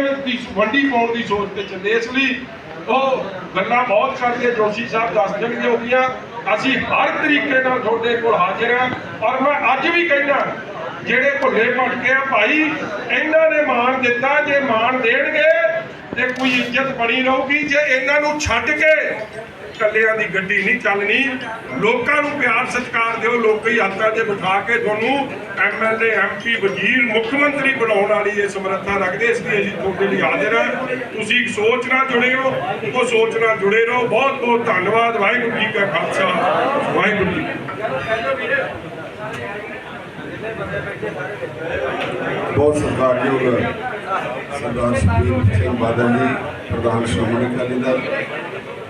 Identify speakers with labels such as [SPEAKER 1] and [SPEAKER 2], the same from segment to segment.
[SPEAKER 1] ਵੰਡੀ ਦੀ ਵੰਡੀ ਪਾਉਣ ਦੀ ਸੋਚ ਤੇ ਚੱਲੇ, ਇਸ ਲਈ ਉਹ ਗੱਲਾਂ ਬਹੁਤ ਕਰਦੇ ਜੋਸ਼ੀ ਸਾਹਿਬ ਦੱਸ ਦੇਣਗੇ ਉਹਦੀਆਂ। ਅਸੀਂ ਹਰ ਤਰੀਕੇ ਨਾਲ ਤੁਹਾਡੇ ਕੋਲ ਹਾਜ਼ਰ ਹਾਂ ਔਰ ਮੈਂ ਅੱਜ ਵੀ ਕਹਿੰਦਾ, ਜਿਹੜੇ ਭੁੱਲੇ ਭਟਕੇ ਆ ਭਾਈ, ਇਹਨਾਂ ਨੇ ਮਾਣ ਦਿੱਤਾ, ਜੇ ਮਾਣ ਦੇਣਗੇ ਤੇ ਕੋਈ ਇੱਜ਼ਤ ਬਣੀ ਰਹੂਗੀ, ਜੇ ਇਹਨਾਂ ਨੂੰ ਛੱਡ ਕੇ ਕੱਲਿਆਂ ਦੀ ਗੱਡੀ ਨਹੀਂ ਚੱਲਣੀ, ਲੋਕਾਂ ਨੂੰ ਪਿਆਰ ਸਤਿਕਾਰ ਲੋਕੀ ਹੱਥਾਂ 'ਤੇ ਬਿਠਾ ਕੇ ਤੁਹਾਨੂੰ ਐਮਐਲਏ ਐਮਪੀ ਵਜ਼ੀਰ, ਮੁੱਖ ਮੰਤਰੀ ਬਣਾਉਣ ਵਾਲੀ ਇਹ ਸਮਰੱਥਾ ਰੱਖਦੇ ਇਸ ਲਈ ਅਸੀਂ ਤੁਹਾਡੇ ਲਈ ਹਾਜ਼ਰ ਹਾਂ। ਤੁਸੀਂ ਇੱਕ ਸੋਚ ਨਾਲ ਜੁੜੇ ਹੋ ਉਹ ਸੋਚ ਨਾਲ ਜੁੜੇ ਰਹੋ। ਬਹੁਤ ਬਹੁਤ ਧੰਨਵਾਦ। ਵਾਹਿਗੁਰੂ ਜੀ ਕਾ ਖਾਲਸਾ। ਵਾਹਿਗੁਰੂ ਜੀ
[SPEAKER 2] ਬਹੁਤ ਸਤਿਕਾਰਯੋਗ ਸਰਦਾਰ ਸਿੰਘ ਬਾਦਲ ਜੀ, ਪ੍ਰਧਾਨ ਸ਼੍ਰੋਮਣੀ ਅਕਾਲੀ ਦਲ,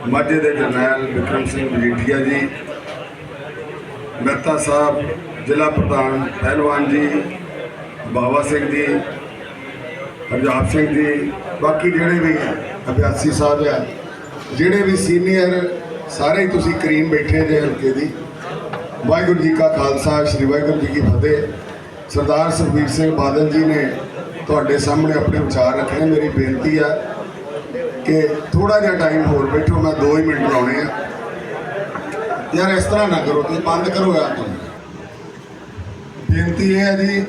[SPEAKER 2] ਮਾਝੇ ਦੇ ਜਰਨੈਲ ਵਿਕਰਮ ਸਿੰਘ ਮਜੀਠੀਆ ਜੀ ਮਹਿਤਾ ਸਾਹਿਬ, ਜ਼ਿਲ੍ਹਾ ਪ੍ਰਧਾਨ ਪਹਿਲਵਾਨ ਜੀ, ਬਾਵਾ ਸਿੰਘ ਜੀ ਪੰਜਾਬ ਸਿੰਘ ਜੀ, ਬਾਕੀ ਜਿਹੜੇ ਵੀ ਅਭਿਆਸੀ ਸਾਹਿਬ ਆ ਜਿਹੜੇ ਵੀ ਸੀਨੀਅਰ, ਸਾਰੇ ਹੀ ਤੁਸੀਂ ਕਰੀਮ ਬੈਠੇ ਜੇ ਹਲਕੇ ਦੀ। ਵਾਹਿਗੁਰੂ ਜੀ ਕਾ ਖਾਲਸਾ, ਸ੍ਰੀ ਵਾਹਿਗੁਰੂ ਜੀ ਕੀ ਫਤਿਹ। ਸਰਦਾਰ ਸੁਖਬੀਰ ਸਿੰਘ ਬਾਦਲ ਜੀ ਨੇ ਤੁਹਾਡੇ ਸਾਹਮਣੇ ਆਪਣੇ ਵਿਚਾਰ ਰੱਖੇ ਮੇਰੀ ਬੇਨਤੀ ਆ ਕਿ ਥੋੜਾ ਜਿਹਾ ਟਾਈਮ ਹੋਰ ਬੈਠੋ, ਮੈਂ 2 ਹੀ ਮਿੰਟ ਲਾਉਣੇ ਆ। ਯਾਰ ਇਸ ਤਰ੍ਹਾਂ ਨਾ ਕਰੋ, ਤੁਸੀਂ ਬੰਦ ਕਰੋ ਯਾਰ ਤੁਸੀਂ ਬੇਨਤੀ ਇਹ ਹੈ ਜੀ,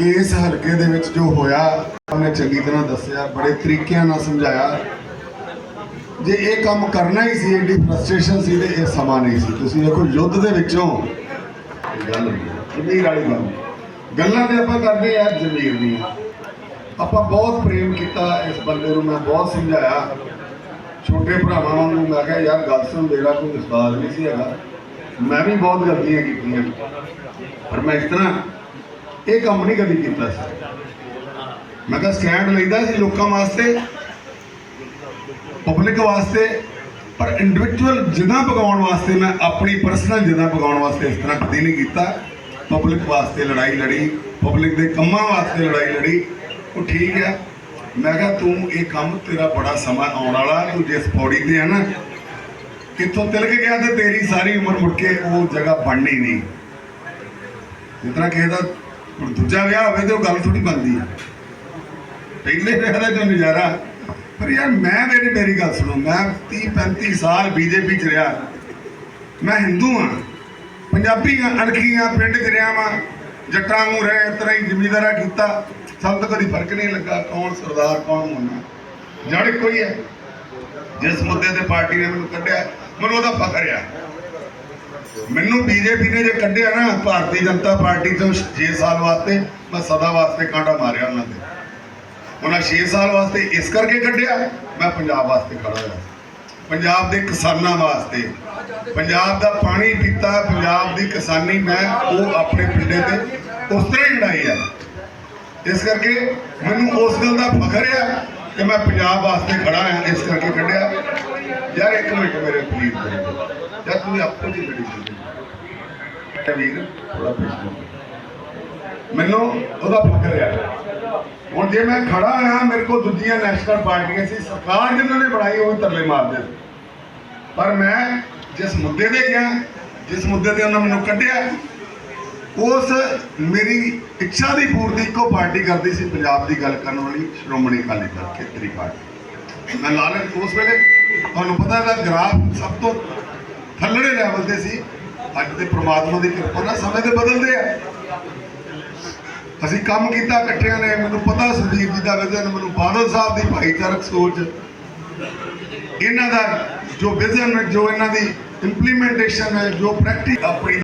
[SPEAKER 2] ਇਸ ਹਲਕੇ ਦੇ ਵਿੱਚ ਜੋ ਹੋਇਆ, ਉਹਨੇ ਚੰਗੀ ਤਰ੍ਹਾਂ ਦੱਸਿਆ, ਬੜੇ ਤਰੀਕਿਆਂ ਨਾਲ ਸਮਝਾਇਆ। ਜੇ ਇਹ ਕੰਮ ਕਰਨਾ ਹੀ ਸੀ ਐਡੀ ਫਰਸਟ੍ਰੇਸ਼ਨ ਸੀ ਤੇ ਇਹ ਸਮਾਂ ਨਹੀਂ ਸੀ। ਤੁਸੀਂ ਦੇਖੋ ਯੁੱਧ ਦੇ ਵਿੱਚੋਂ ਇਹ ਗੱਲ ਜ਼ਮੀਰ ਵਾਲੀ ਗੱਲ ਗੱਲਾਂ ਤੇ ਆਪਾਂ ਕਰਦੇ ਯਾਰ ਜ਼ਮੀਰ ਦੀਆਂ ਆਪਾਂ ਬਹੁਤ ਪ੍ਰੇਮ ਕੀਤਾ ਇਸ ਬੰਦੇ ਨੂੰ, ਮੈਂ ਬਹੁਤ ਸਮਝਾਇਆ। ਛੋਟੇ ਭਰਾਵਾਂ ਨੂੰ ਮੈਂ ਕਿਹਾ, ਯਾਰ, ਗੱਲ ਸੁਣ ਮੇਰਾ ਕੋਈ ਉਸਤਾਦ ਨਹੀਂ ਸੀ ਹੈਗਾ। ਮੈਂ ਵੀ ਬਹੁਤ ਗਲਤੀਆਂ ਕੀਤੀਆਂ। ਪਰ ਮੈਂ ਇਸ ਤਰ੍ਹਾਂ ਇਹ ਕੰਮ ਨਹੀਂ ਕਦੀ ਕੀਤਾ ਸੀ। ਮੈਂ ਕਿਹਾ, ਸਟੈਂਡ ਲੈਂਦਾ ਸੀ ਲੋਕਾਂ ਵਾਸਤੇ, ਪਬਲਿਕ ਵਾਸਤੇ, ਪਰ ਇੰਡੀਵਿਜੂਅਲ ਜਗ੍ਹਾ ਪਕਾਉਣ ਵਾਸਤੇ ਮੈਂ ਆਪਣੀ ਪਰਸਨਲ ਜਗ੍ਹਾ ਪਕਾਉਣ ਵਾਸਤੇ ਇਸ ਤਰ੍ਹਾਂ ਕਦੀ ਨਹੀਂ ਕੀਤਾ। ਪਬਲਿਕ ਵਾਸਤੇ ਲੜਾਈ ਲੜੀ, ਪਬਲਿਕ ਦੇ ਕੰਮਾਂ ਵਾਸਤੇ ਲੜਾਈ ਲੜੀ, ਉਹ ਠੀਕ ਹੈ। ਮੈਂ ਕਿਹਾ, ਤੂੰ ਇਹ ਕੰਮ ਤੇਰਾ ਬੜਾ ਸਮਾਂ ਆਉਣ ਵਾਲਾ, ਤੂੰ ਜਿਸ ਪੌੜੀ ਤੇ ਹੈ ਨਾ, ਕਿੱਥੋਂ ਤਿਲਕ ਗਿਆ ਤੇ ਤੇਰੀ ਸਾਰੀ ਉਮਰ ਮੁੜ ਕੇ ਉਹ ਜਗ੍ਹਾ ਬਣਨੀ ਨਹੀਂ। ਜਿਸ ਕਿਸੇ ਦਾ ਦੂਜਾ ਵਿਆਹ ਹੋਵੇ ਤੇ ਉਹ ਗੱਲ ਥੋੜੀ ਬਣਦੀ ਆ। ਪਹਿਲੇ ਵਿਆਹ ਦਾ ਜੋ ਨਜ਼ਾਰਾ, ਪਰ ਯਾਰ ਮੈਂ ਮੇਰੀ ਮੇਰੀ ਗੱਲ ਸੁਣੋ, ਮੈਂ 30 35 ਸਾਲ ਬੀਜੇਪੀ ਚ ਰਿਹਾ। ਮੈਂ ਹਿੰਦੂ ਹਾਂ ਪੰਜਾਬੀ ਹਾਂ ਅਣਖੀ ਹਾਂ ਪਿੰਡ ਚ ਰਿਹਾ ਵਾਂ। ਜੱਟਾਂ ਨੂੰ ਰਹਿ ਤਰ੍ਹਾਂ ਹੀ ਜ਼ਿਮੀਦਾਰਾ ਕੀਤਾ। ਸਾਨੂੰ ਤਾਂ ਕਦੀ ਫ਼ਰਕ ਨਹੀਂ ਲੱਗਾ ਕੌਣ ਸਰਦਾਰ, ਕੌਣ ਮੁੰਨਾ ਜੜ ਕੋਈ ਹੈ? ਜਿਸ ਮੁੱਦੇ ਤੇ ਪਾਰਟੀ ਨੇ ਮੈਨੂੰ ਕੱਢਿਆ, ਮੈਨੂੰ ਉਹਦਾ ਫਖਰ ਆ। ਮੈਨੂੰ ਬੀਜੇਪੀ ਨੇ ਜੇ ਕੱਢਿਆ ਨਾ, ਭਾਰਤੀ ਜਨਤਾ ਪਾਰਟੀ ਤੋਂ 6 ਸਾਲ ਵਾਸਤੇ ਮੈਂ ਸਦਾ ਵਾਸਤੇ ਕਾਂਡਾ ਮਾਰਿਆ ਉਹਨਾਂ ਤੇ। ਉਹਨਾਂ 6 ਸਾਲ ਵਾਸਤੇ ਇਸ ਕਰਕੇ ਕੱਢਿਆ, ਮੈਂ ਪੰਜਾਬ ਵਾਸਤੇ ਖੜਾ ਹੋਇਆ। ਪੰਜਾਬ ਦੇ ਕਿਸਾਨਾਂ ਵਾਸਤੇ ਪੰਜਾਬ ਦਾ ਪਾਣੀ ਪੀਤਾ, ਪੰਜਾਬ ਦੀ ਕਿਸਾਨੀ ਮੈਂ ਉਹ ਆਪਣੇ ਪਿੰਡੇ ਤੇ ਉਸ ਤਰ੍ਹਾਂ ਹੀ ਲੜਾਈ ਆ। ਇਸ ਕਰਕੇ ਮੈਨੂੰ ਉਸ ਗੱਲ ਦਾ ਫਖਰ ਆ ਕਿ ਮੈਂ ਪੰਜਾਬ ਵਾਸਤੇ ਖੜਾ ਹਾਂ ਇਸ ਕਰਕੇ ਕੱਢਿਆ। ਯਾਰ ਇੱਕ ਮਿੰਟ ਮੇਰੇ ਪਲੀਜ਼ ਯਾਰ ਤੂੰ ਆਪੋ ਜੀ ਲੜੀ ਸੀ ਵੀਰ ਥੋੜਾ ਪਿੱਛੇ ਮੈਨੂੰ ਉਹਦਾ ਫਖਰ ਆ। ਹੁਣ ਜੇ ਮੈਂ ਖੜਾ ਆ, ਮੇਰੇ ਕੋਲ ਦੂਜੀਆਂ ਨੈਸ਼ਨਲ ਪਾਰਟੀਆਂ ਸੀ, ਸਰਕਾਰ ਜਿਨ੍ਹਾਂ ਨੇ ਬਣਾਈ, ਉਹ ਵੀ ਤਰਲੇ ਮਾਰਦੇ ਸੀ। ਪਰ ਮੈਂ ਜਿਸ ਮੁੱਦੇ ਤੇ ਗਿਆ, ਜਿਸ ਮੁੱਦੇ ਤੇ ਉਹਨਾਂ ਮੈਨੂੰ ਕੱਢਿਆ, ਉਸ ਮੇਰੀ ਇੱਛਾ ਦੀ ਪੂਰਤੀ ਇੱਕੋ ਪਾਰਟੀ ਕਰਦੀ ਸੀ, ਪੰਜਾਬ ਦੀ ਗੱਲ ਕਰਨ ਵਾਲੀ ਸ਼੍ਰੋਮਣੀ ਅਕਾਲੀ ਦਲ ਖੇਤਰੀ ਪਾਰਟੀ। ਮੈਂ ਲਾਲਚ ਉਸ ਵੇਲੇ। ਤੁਹਾਨੂੰ ਪਤਾ ਹੈ ਗ੍ਰਾਫ ਸਭ ਤੋਂ ਥੱਲੜੇ ਲੈਵਲ ਤੇ ਸੀ। ਅੱਜ ਤੇ ਪ੍ਰਮਾਤਮਾ ਦੀ ਕਿਰਪਾ ਨਾਲ ਸਮੇਂ ਦੇ ਬਦਲਦੇ ਆ। ਅਸੀਂ ਕੰਮ ਕੀਤਾ ਇਕੱਠਿਆਂ ਨੇ। ਮੈਨੂੰ ਪਤਾ ਸੁਦੀਪ ਜੀ ਦਾ ਵਿਜ਼ਨ, ਮੈਨੂੰ ਬਾਦਲ ਸਾਹਿਬ ਦੀ ਭਾਈਚਾਰਕ ਸੋਚ। ਇਹਨਾਂ ਦਾ ਜੋ ਵਿਜ਼ਨ, ਜੋ ਇਹਨਾਂ ਦੀ ਇੰਪਲੀਮੈਂਟੇਸ਼ਨ ਹੈ ਜੋ ਪ੍ਰੈਕਟਿਸ ਆਪਣੀ